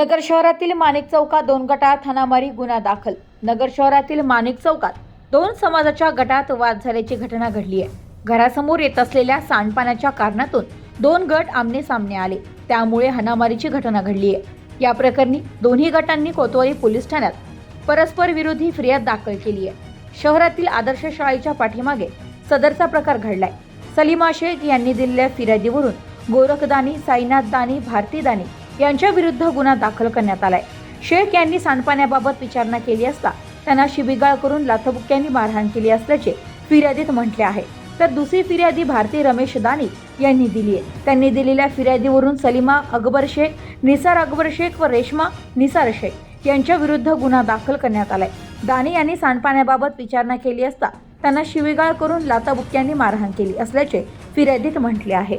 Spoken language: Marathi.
नगर शहरातील माणिक चौकात दोन गटात हाणामारी गुन्हा दाखल. नगर शहरातील माणिक चौकात दोन समाजाच्या गटात वाद झाल्याची घटना घडली आहे. घरासमोर येत असलेल्या सांडपाण्याच्या कारणातून दोन गट आमने सामने आले. त्यामुळे हाणामारीची घटना घडली आहे. या प्रकरणी दोन्ही गटांनी कोतवाली पोलीस ठाण्यात परस्पर विरोधी फिर्याद दाखल केली आहे. शहरातील आदर्श शाळेच्या पाठीमागे सदरचा प्रकार घडलाय. सलीमा शेख यांनी दिलेल्या फिर्यादीवरून गोरखदानी साईनाथ दानी भारती दानी यांच्याविरुद्ध गुन्हा दाखल करण्यात आलाय. शेख यांनी सांडपाण्याबाबत विचारणा केली असता त्यांना शिबिगाळ करून लाथबुक्क्यांनी मारहाण केली असल्याचे फिर्यादीत म्हटले आहे. तर दुसरी फिर्यादी भारती रमेश दानी यांनी दिली आहे. त्यांनी दिलेल्या फिर्यादीवरून सलीमा अकबर शेख निसार अकबर शेख व रेश्मा निसार शेख यांच्या विरुद्ध गुन्हा दाखल करण्यात आलाय. दानी यांनी सांडपाण्याबाबत विचारणा केली असता त्यांना शिवीगाळ करून लाताबुक्क्यांनी मारहाण केली असल्याचे फिर्यादीत म्हटले आहे.